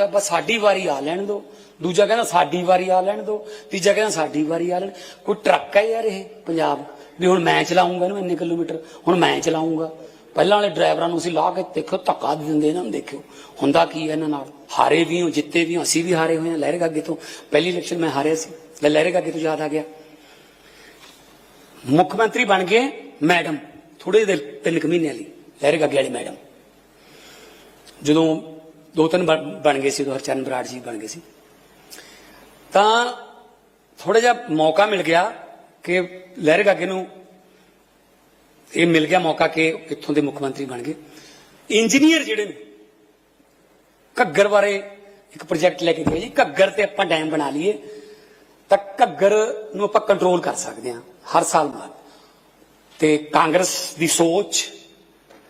ਆਉਂਦਾ ਬਸ ਸਾਡੀ ਵਾਰੀ ਆ ਲੈਣ ਦੋ। ਦੂਜਾ ਕਹਿੰਦਾ, ਸਾਡੀ ਵਾਰੀ ਆ ਲੈਣ ਦੋ। ਤੀਜਾ ਕਹਿੰਦਾ, ਸਾਡੀ ਵਾਰੀ ਆ ਲੈਣ। ਕੋਈ ਟਰੱਕ ਹੈ ਯਾਰ ਇਹ ਪੰਜਾਬ। ਵੀ ਹੁਣ ਮੈਂ ਚਲਾਉਂਗਾ ਇਹਨੂੰ ਇੰਨੇ ਕਿਲੋਮੀਟਰ, ਹੁਣ ਮੈਂ ਚਲਾਉਂਗਾ। ਪਹਿਲਾਂ ਵਾਲੇ ਡਰਾਈਵਰਾਂ ਨੂੰ ਅਸੀਂ ਲਾ ਕੇ ਦੇਖੋ ਧੱਕਾ ਦਿੰਦੇ ਇਹਨਾਂ ਨੂੰ ਦੇਖਿਓ। ਹੁੰਦਾ ਕੀ ਹੈ ਇਹਨਾਂ ਨਾਲ? ਹਾਰੇ ਵੀ ਹੋ, ਜਿੱਤੇ ਵੀ ਹੋ, ਅਸੀਂ ਵੀ ਹਾਰੇ ਹੋਏ ਹਾਂ ਲਹਿਰੇ ਗਾਗੇ ਤੋਂ। ਪਹਿਲੀ ਇਲੈਕਸ਼ਨ ਮੈਂ ਹਾਰਿਆ ਸੀ ਲੈ ਲਹਿਰੇ ਗਾਗੇ ਤੋਂ ਯਾਦ ਆ ਗਿਆ। ਮੁੱਖ ਮੰਤਰੀ ਬਣ ਗਏ ਮੈਡਮ ਥੋੜੇ ਜਿਹੇ ਦਿਨ- ਤਿੰਨ ਕੁ ਮਹੀਨੇ ਲਈ, ਲਹਿਰੇ ਗਾਗੇ ਵਾਲੀ ਮੈਡਮ। ਜਦੋਂ ਦੋ ਤਿੰਨ ਬਣ ਗਏ ਸੀ ਉਦੋਂ ਹਰਚਰਨ ਬਰਾੜ ਜੀ ਬਣ ਗਏ ਸੀ। ਤਾਂ ਥੋੜਾ ਜਿਹਾ ਮੌਕਾ ਮਿਲ ਗਿਆ ਕਿ ਲਹਿਰੇ ਗਾਗੇ ਨੂੰ ਇਹ ਮਿਲ ਗਿਆ ਮੌਕਾ ਕਿ ਇੱਥੋਂ ਦੇ ਮੁੱਖ ਮੰਤਰੀ ਬਣ ਗਏ। ਇੰਜੀਨੀਅਰ ਜਿਹੜੇ ਨੇ, ਘੱਗਰ ਬਾਰੇ ਇੱਕ ਪ੍ਰੋਜੈਕਟ ਲੈ ਕੇ ਗਏ ਜੀ। ਘੱਗਰ ਤੇ ਆਪਾਂ ਡੈਮ ਬਣਾ ਲਈਏ, ਤਾਂ ਘੱਗਰ ਨੂੰ ਆਪਾਂ ਕੰਟਰੋਲ ਕਰ ਸਕਦੇ ਹਾਂ ਹਰ ਸਾਲ ਬਾਅਦ। ਤੇ ਕਾਂਗਰਸ ਦੀ ਸੋਚ,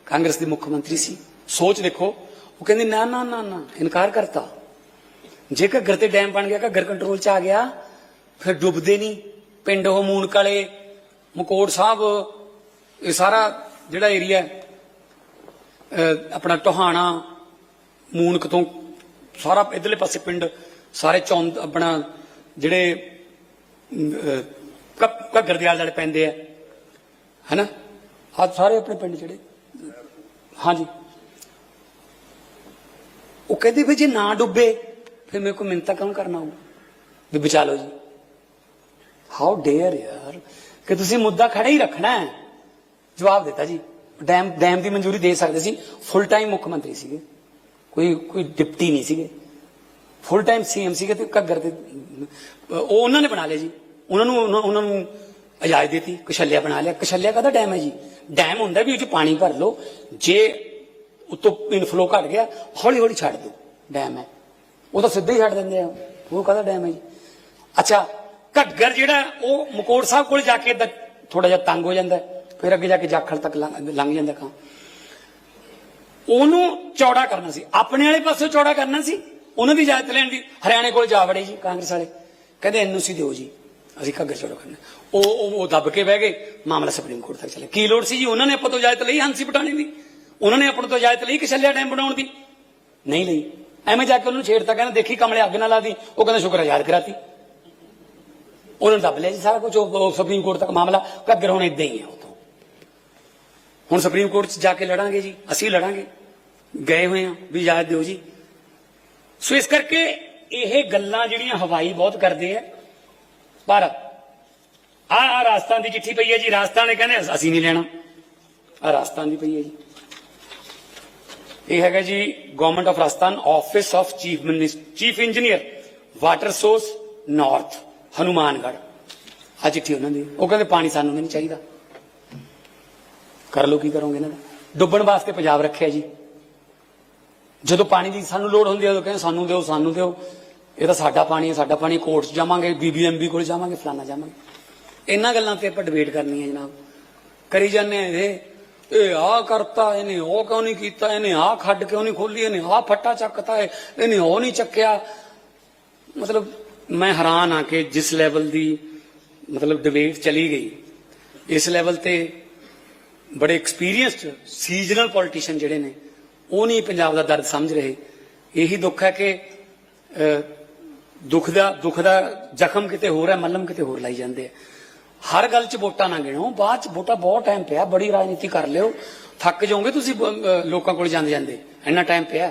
ਕਾਂਗਰਸ ਦੇ ਮੁੱਖ ਮੰਤਰੀ ਸੀ। ਸੋਚ ਦੇਖੋ ਉਹ ਕਹਿੰਦੇ, ਨਾ ਨਾ ਨਾ ਨਾ, ਇਨਕਾਰ ਕਰਤਾ। ਜੇ ਘੱਗਰ ਤੇ ਡੈਮ ਬਣ ਗਿਆ, ਘੱਗਰ ਕੰਟਰੋਲ ਚ ਆ ਗਿਆ, ਫਿਰ ਡੁੱਬਦੇ ਨਹੀਂ। ਪਿੰਡ ਉਹ ਮੂਨਕਲੇ ਮਕੋੜ ਸਾਹਿਬ, ਇਹ ਸਾਰਾ ਜਿਹੜਾ ਏਰੀਆ ਆਪਣਾ ਟੋਹਾਣਾ, ਮੂਨਕ ਤੋਂ ਸਾਰਾ ਇਧਰਲੇ ਪਾਸੇ ਪਿੰਡ, ਸਾਰੇ ਚੌਂਦ, ਆਪਣਾ ਜਿਹੜੇ ਘੱਗਰ ਦੇ ਆਲੇ ਦੁਆਲੇ ਪੈਂਦੇ ਆ। ਹੈਨਾ? ਆ ਸਾਰੇ ਆਪਣੇ ਪਿੰਡ ਜਿਹੜੇ। ਹਾਂਜੀ। ਉਹ ਕਹਿੰਦੀ ਵੀ ਜੇ ਨਾ ਡੁੱਬੇ, ਫਿਰ ਮੇਰੇ ਕੋ ਮਿੰਤਾ ਕੰਮ ਕਰਨਾ ਹੋਊ? ਵੀ ਬਚਾ ਲਓ ਜੀ। ਹਾਊ ਡੇਅਰ ਯਾਰ? ਕਿ ਤੁਸੀਂ ਮੁੱਦਾ ਖੜਾ ਹੀ ਰੱਖਣਾ ਹੈ। ਜਵਾਬ ਦਿੱਤਾ ਜੀ। ਡੈਮ ਡੈਮ ਦੀ ਮਨਜ਼ੂਰੀ ਦੇ ਸਕਦੇ ਸੀ। ਫੁੱਲ ਟਾਈਮ ਮੁੱਖ ਮੰਤਰੀ ਸੀਗੇ। ਕੋਈ ਕੋਈ ਡਿਪਟੀ ਨਹੀਂ ਸੀਗੇ। ਫੁੱਲ ਟਾਈਮ ਸੀਐਮ ਸੀਗੇ ਤੇ ਘੱਗਰ ਤੇ ਉਹ ਉਹਨਾਂ ਨੇ ਬਣਾ ਲਿਆ ਜੀ। ਉਹਨਾਂ ਨੂੰ, ਉਹਨਾਂ- ਨੂੰ ਇਜਾਜ਼ਤ ਦਿੱਤੀ। ਕਸ਼ਲਿਆ ਬਣਾ ਲਿਆ। ਕਸ਼ਲਿਆ ਕਾਹਦਾ ਡੈਮ ਹੈ ਜੀ? ਡੈਮ ਹੁੰਦਾ ਵੀ ਉਹ ਚ ਪਾਣੀ ਭਰ ਲਓ। ਜੇ ਉਤੋਂ ਇਨਫਲੋ ਘਟ ਗਿਆ, ਹੌਲੀ ਹੌਲੀ ਛੱਡ ਦਿਓ ਡੈਮ ਹੈ। ਉਹ ਤਾਂ ਸਿੱਧਾ ਹੀ ਛੱਡ ਦਿੰਦੇ ਆ। ਉਹ ਕਦਾ ਡੈਮ ਹੈ ਜੀ? ਅੱਛਾ ਘੱਗਰ ਜਿਹੜਾ ਉਹ ਮਕੋੜ ਸਾਹਿਬ ਕੋਲ ਜਾ ਕੇ ਥੋੜਾ ਜਿਹਾ ਤੰਗ ਹੋ ਜਾਂਦਾ ਫਿਰ ਅੱਗੇ ਜਾ ਕੇ ਜਾਖਲ ਤੱਕ ਲੰਘ ਜਾਂਦਾ ਕਾਂ। ਉਹਨੂੰ ਚੌੜਾ ਕਰਨਾ ਸੀ। ਆਪਣੇ ਵਾਲੇ ਪਾਸੇ ਚੌੜਾ ਕਰਨਾ ਸੀ। ਉਹਨਾਂ ਦੀ ਇਜਾਜ਼ਤ ਲੈਣ ਦੀ। ਹਰਿਆਣੇ ਕੋਲ ਜਾ ਵੜੇ ਜੀ, ਕਾਂਗਰਸ ਵਾਲੇ। ਕਹਿੰਦੇ ਐਨਓਸੀ ਦਿਓ ਜੀ। ਅਸੀਂ ਘੱਗਰ ਚੌੜਾ ਕਰਨਾ। ਉਹ ਉਹ ਦੱਬ ਕੇ ਬਹਿ ਗਏ। ਮਾਮਲਾ ਸੁਪਰੀਮ ਕੋਰਟ ਤੱਕ ਚਲੇ ਕੀ ਲੋੜ ਸੀ ਜੀ? ਉਹਨਾਂ ਨੇ ਆਪਾਂ ਤੋਂ ਇਜਾਜ਼ਤ ਲਈ ਹੰਸੀ ਪਟਾਣੇ ਦੀ। ਉਹਨਾਂ ਨੇ ਆਪਾਂ ਤੋਂ ਇਜਾਜ਼ਤ ਲਈ ਕਿ ਛੱਲਿਆ ਡੈਮ ਬਣਾਉਣ ਦੀ? ਨਹੀਂ ਲਈ। ਐਵੇਂ ਜਾ ਕੇ ਉਹਨੂੰ ਛੇੜਤਾ ਕਹਿੰਦਾ, ਦੇਖੀ ਕਮਲੇ ਅੱਗ ਨਾ ਲਾ ਉਹ ਕਹਿੰਦਾ ਸ਼ੁਕਰ ਹੈ ਯਾਦ ਕਰਾਤੀ। ਉਹਨਾਂ ਨੇ ਦੱਬ ਲਿਆ ਜੀ ਸਾਰਾ ਕੁਝ ਉਹ ਸੁਪਰੀਮ ਕੋਰਟ ਤੱਕ ਮਾਮਲਾ। ਘੱਗਰ ਹੁਣ ਇਦਾਂ ਹੀ ਹੈ ਉਤੋਂ ਹੁਣ ਸੁਪਰੀਮ ਕੋਰਟ 'ਚ ਜਾ ਕੇ ਲੜਾਂਗੇ ਜੀ, ਅਸੀਂ ਲੜਾਂਗੇ। ਗਏ ਹੋਏ ਆ, ਵੀ ਇਜਾਜ਼ਤ ਦਿਓ ਜੀ। ਸੋ ਇਸ ਕਰਕੇ ਇਹ ਗੱਲਾਂ ਜਿਹੜੀਆਂ ਹਵਾਈ ਬਹੁਤ ਕਰਦੇ ਆ, ਪਰ ਆ ਆ ਰਾਜਸਥਾਨ ਦੀ ਚਿੱਠੀ ਪਈ ਹੈ ਜੀ। ਰਾਜਸਥਾਨ ਨੇ ਕਹਿੰਦੇ, ਅਸੀਂ ਨਹੀਂ ਲੈਣਾ। ਆ ਰਾਜਸਥਾਨ ਦੀ ਪਈ ਹੈ ਜੀ। ਇਹ ਹੈਗਾ ਜੀ government of Rajasthan office of chief chief engineer water source north Hanumangarh ਆ ਚਿੱਠੀ ਉਹਨਾਂ ਦੀ। ਉਹ ਕਹਿੰਦੇ ਪਾਣੀ ਸਾਨੂੰ ਨਹੀਂ ਚਾਹੀਦਾ। ਕਰ ਲੋ ਕੀ ਕਰੋਗੇ ਇਹਨਾਂ ਦਾ? ਡੁੱਬਣ ਵਾਸਤੇ ਪੰਜਾਬ ਰੱਖਿਆ ਜੀ। ਜਦੋਂ ਪਾਣੀ ਦੀ ਸਾਨੂੰ ਲੋੜ ਹੁੰਦੀ ਹੈ, ਉਦੋਂ ਕਹਿੰਦੇ ਸਾਨੂੰ ਦਿਓ ਸਾਨੂੰ ਦਿਓ। ਇਹ ਤਾਂ ਸਾਡਾ ਪਾਣੀ ਹੈ, ਸਾਡਾ ਪਾਣੀ ਕੋਰਟ 'ਚ ਜਾਵਾਂਗੇ ਬੀਬੀਐਮਬੀ ਕੋਲ ਜਾਵਾਂਗੇ ਫਲਾਣਾ ਜਾਵਾਂਗੇ। ਇਹਨਾਂ ਗੱਲਾਂ ਤੇ ਆਪਾਂ ਡਿਬੇਟ ਕਰਨੀ ਹੈ ਜਨਾਬ। ਕਰੀ ਜਾਂਦੇ ਆ ਇਹ। ਇਹ ਆ ਕਰਤਾ, ਇਹਨੇ ਉਹ ਕਿਉਂ ਨਹੀਂ ਕੀਤਾ? ਇਹਨੇ ਆ ਖੱਡ ਕਿਉਂ ਨਹੀਂ ਖੋਲੀ ਇਹਨੇ ਆ ਫੱਟਾ ਚੱਕਤਾ ਹੈ ਇਹਨੇ ਉਹ ਨਹੀਂ ਚੱਕਿਆ। ਮਤਲਬ ਮੈਂ ਹੈਰਾਨ ਆ ਕਿ ਜਿਸ ਲੈਵਲ ਦੀ ਮਤਲਬ ਡਿਬੇਟ ਚਲੀ ਗਈ, ਇਸ ਲੈਵਲ ਤੇ ਬੜੇ ਐਕਸਪੀਰੀਅੰਸਡ ਸੀਜ਼ਨਲ ਪੋਲੀਟੀਸ਼ੀਅਨ ਜਿਹੜੇ ਨੇ, ਉਹ ਨਹੀਂ ਪੰਜਾਬ ਦਾ ਦਰਦ ਸਮਝ ਰਹੇ। ਇਹੀ ਦੁੱਖ ਹੈ ਕਿ ਦੁੱਖ ਦਾ ਦੁੱਖ ਦਾ ਜ਼ਖਮ ਕਿਤੇ ਹੋਰ ਹੈ, ਮੱਲਮ ਕਿਤੇ ਹੋਰ ਲਾਈ ਜਾਂਦੇ ਆ। ਹਰ ਗੱਲ 'ਚ ਵੋਟਾਂ ਨਾ ਗਿਣੋ, ਬਾਅਦ 'ਚ ਵੋਟਾਂ ਬਹੁਤ ਟਾਈਮ ਪਿਆ, ਬੜੀ ਰਾਜਨੀਤੀ ਕਰ ਲਿਓ। ਥੱਕ ਜਾਓਗੇ ਤੁਸੀਂ ਲੋਕਾਂ ਕੋਲ ਜਾਂਦੇ ਜਾਂਦੇ, ਇੰਨਾ ਟਾਈਮ ਪਿਆ।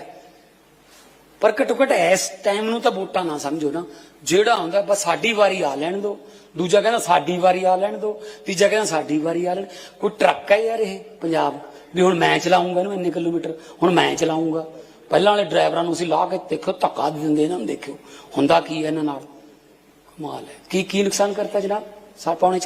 ਪਰ ਘੱਟੋ ਘੱਟ ਇਸ ਟਾਈਮ ਨੂੰ ਤਾਂ ਵੋਟਾਂ ਨਾ ਸਮਝੋ ਨਾ। ਜਿਹੜਾ ਹੁੰਦਾ ਬਸ ਸਾਡੀ ਵਾਰੀ ਆ ਲੈਣ ਦਿਓ ਦੂਜਾ ਕਹਿੰਦਾ, ਸਾਡੀ ਵਾਰੀ ਆ ਲੈਣ ਦਿਓ ਤੀਜਾ ਕਹਿੰਦਾ, ਸਾਡੀ ਵਾਰੀ ਆ ਲੈਣ। ਕੋਈ ਟਰੱਕ ਹੈ ਯਾਰ ਇਹ, ਪੰਜਾਬ? ਵੀ ਹੁਣ ਮੈਂ ਚਲਾਉਂਗਾ ਇਹਨੂੰ ਇੰਨੇ ਕਿਲੋਮੀਟਰ, ਹੁਣ ਮੈਂ ਚਲਾਉਂਗਾ ਪਹਿਲਾਂ ਵਾਲੇ ਡਰਾਈਵਰਾਂ ਨੂੰ ਅਸੀਂ ਲਾ ਕੇ ਦੇਖੋ ਧੱਕਾ ਦਿੰਦੇ ਇਹਨਾਂ ਨੂੰ ਦੇਖਿਓ। ਹੁੰਦਾ ਕੀ ਹੈ ਇਹਨਾਂ ਨਾਲ? ਕਮਾਲ ਹੈ। ਕੀ ਕੀ ਨੁਕਸਾਨ ਕਰਤਾ ਜਨਾਬ? સાપણ